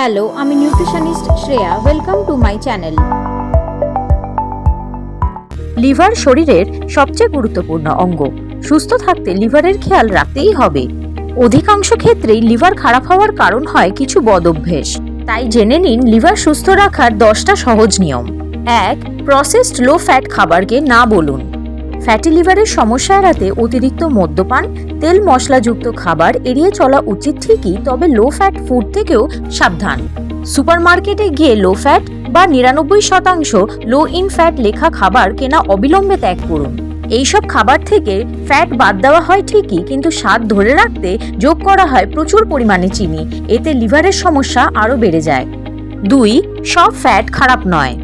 Hello আমি nutritionist Shreya welcome to my channel liver শরীরের সবচেয়ে গুরুত্বপূর্ণ অঙ্গ। সুস্থ থাকতে লিভারের খেয়াল রাখতেই হবে। অধিকাংশ ক্ষেত্রেই লিভার খারাপ হওয়ার কারণ হয় কিছু বদঅভ্যেস তাই জেনে নিন, লিভার সুস্থ রাখার দশটা সহজ নিয়ম। এক প্রসেসড লো ফ্যাট খাবারকে না বলুন। ফ্যাটি লিভারের সমস্যা এড়াতে অতিরিক্ত মদ্যপান, তেল মশলাযুক্ত খাবার এড়িয়ে চলা উচিত ঠিকই, তবে লো ফ্যাট ফুড থেকেও সাবধান। সুপারমার্কেটে গিয়ে লো ফ্যাট বা নিরানব্বই শতাংশ লো ইন ফ্যাট লেখা খাবার কেনা অবিলম্বে ত্যাগ করুন। এইসব খাবার থেকে ফ্যাট বাদ দেওয়া হয় ঠিকই, কিন্তু স্বাদ ধরে রাখতে যোগ করা হয় প্রচুর পরিমাণে চিনি, এতে লিভারের সমস্যা আরও বেড়ে যায়। দুই, সব ফ্যাট খারাপ নয়।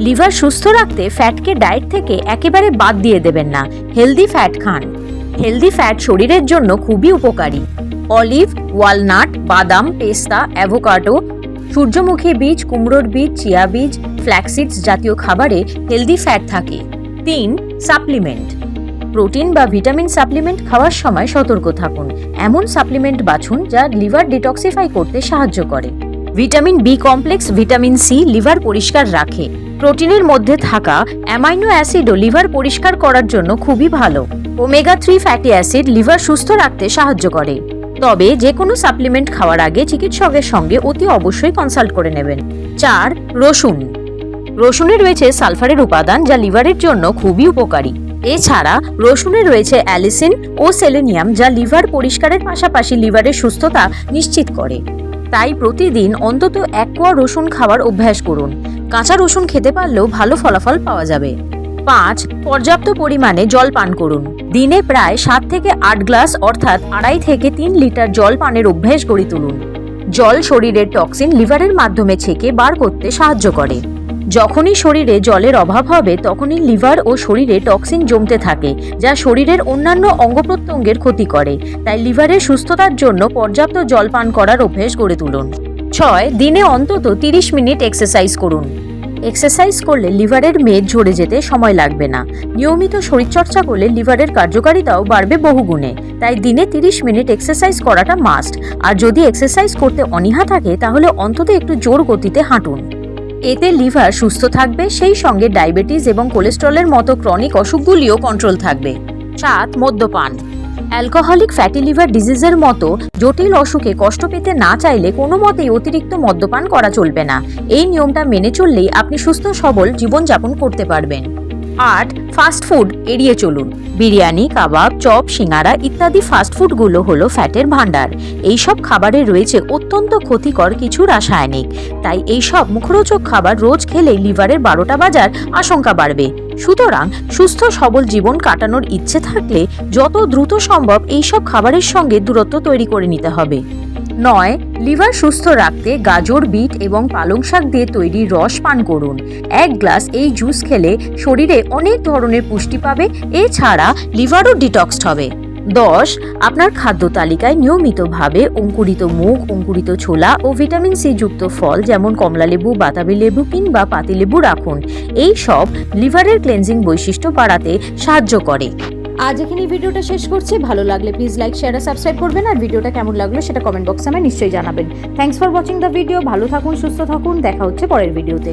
লিভার সুস্থ রাখতে ফ্যাটকে ডায়েট থেকে একেবারে বাদ দিয়ে দেবেন না। হেলদি ফ্যাট খান। হেলদি ফ্যাট শরীরের জন্য খুবই উপকারী। অলিভ, ওয়ালনাট, বাদাম, পেস্তা, অ্যাভোকাডো, সূর্যমুখী বীজ, কুমড়োর বীজ, চিয়া বীজ, ফ্ল্যাক্সিডস জাতীয় খাবারে হেলদি ফ্যাট থাকে। তিন, সাপ্লিমেন্ট। প্রোটিন বা ভিটামিন সাপ্লিমেন্ট খাওয়ার সময় সতর্ক থাকুন। এমন সাপ্লিমেন্ট বাছুন যা লিভার ডিটক্সিফাই করতে সাহায্য করে। Vitamin B complex, vitamin C liver পরিষ্কার রাখে। প্রোটিনের মধ্যে থাকা অ্যামাইনো অ্যাসিডও লিভার পরিষ্কার করার জন্য খুবই ভালো। Omega three fatty acid liver সুস্থ রাখতে সাহায্য করে। তবে যে কোনো সাপ্লিমেন্ট খাওয়ার আগে চিকিৎসকের সঙ্গে অতি অবশ্যই কনসাল্ট করে নেবেন। চার, রসুন। রসুনে রয়েছে সালফারের উপাদান যা লিভারের জন্য খুবই উপকারী। এছাড়া রসুনে রয়েছে অ্যালিসিন ও সেলেনিয়াম যা লিভার পরিষ্কারের পাশাপাশি লিভারের সুস্থতা নিশ্চিত করে। তাই প্রতিদিন অন্তত এক কোয়া রসুন খাওয়ার অভ্যাস করুন। কাঁচা রসুন খেতে পারলেও ভালো ফলাফল পাওয়া যাবে। পাঁচ, পর্যাপ্ত পরিমাণে জল পান করুন। দিনে প্রায় সাত থেকে আট গ্লাস অর্থাৎ আড়াই থেকে তিন লিটার জল পানের অভ্যেস গড়ে তুলুন। জল শরীরের টক্সিন লিভারের মাধ্যমে ছেঁকে বার করতে সাহায্য করে। যখনই শরীরে জলের অভাব হবে, তখনই লিভার ও শরীরে টক্সিন জমতে থাকে, যা শরীরের অন্যান্য অঙ্গ প্রত্যঙ্গের ক্ষতি করে। তাই লিভারের সুস্থতার জন্য পর্যাপ্ত জল পান করার অভ্যেস গড়ে তুলুন। ছয় দিনে অন্তত তিরিশ মিনিট এক্সারসাইজ করুন। এক্সারসাইজ করলে লিভারের মেদ ঝরে যেতে সময় লাগবে না। নিয়মিত শরীরচর্চা করলে লিভারের কার্যকারিতাও বাড়বে বহুগুণে। তাই দিনে তিরিশ মিনিট এক্সারসাইজ করাটা মাস্ট আর যদি এক্সারসাইজ করতে অনীহা থাকে, তাহলে অন্তত একটু জোর গতিতে হাঁটুন। এতে লিভার সুস্থ থাকবে, সেই সঙ্গে ডায়াবেটিস এবং কোলেস্ট্রলের মতো ক্রনিক অসুখগুলিও কন্ট্রোল থাকবে। সাত মদ্যপান। অ্যালকোহলিক ফ্যাটি লিভার ডিজিজের মতো জটিল অসুখে কষ্ট পেতে না চাইলে কোনো মতেই অতিরিক্ত মদ্যপান করা চলবে না। এই নিয়মটা মেনে চললেই আপনি সুস্থ সবল জীবনযাপন করতে পারবেন। আট ফাস্ট ফুড এড়িয়ে চলুন। বিরিয়ানি, কাবাব, চপ, সিঙ্গারা ইত্যাদি ফাস্ট ফুডগুলো হলো ফ্যাটের ভাণ্ডার। এইসব খাবারে রয়েছে অত্যন্ত ক্ষতিকর কিছু রাসায়নিক। তাই এইসব মুখরোচক খাবার রোজ খেলে লিভারের বারোটা বাজার আশঙ্কা বাড়বে। সুতরাং সুস্থ সবল জীবন কাটানোর ইচ্ছে থাকলে যত দ্রুত সম্ভব এইসব খাবারের সঙ্গে দূরত্ব তৈরি করে নিতে হবে। নয়, লিভার সুস্থ রাখতে গাজর, বিট এবং পালং শাক দিয়ে তৈরি রস পান করুন। এক গ্লাস এই জুস খেলে শরীরে অনেক ধরনের পুষ্টি পাবে, এছাড়া লিভারও ডিটক্সড হবে। দশ, আপনার খাদ্য তালিকায় নিয়মিতভাবে অঙ্কুরিত মুগ, অঙ্কুরিত ছোলা ও ভিটামিন সি যুক্ত ফল যেমন কমলালেবু বাতাবি লেবু কিংবা পাতিলেবু রাখুন। এই সব লিভারের ক্লেনজিং বৈশিষ্ট্য বাড়াতে সাহায্য করে। আজ এখানে ভিডিওটা শেষ করছি। ভালো লাগলে প্লিজ লাইক শেয়ার আর সাবস্ক্রাইব করবেন। আর ভিডিওটা কেমন লাগল সেটা কমেন্ট বক্সে আমায় নিশ্চয়ই জানাবেন। Thanks for watching the video ভালো থাকুন, সুস্থ থাকুন। দেখা হচ্ছে পরের ভিডিওতে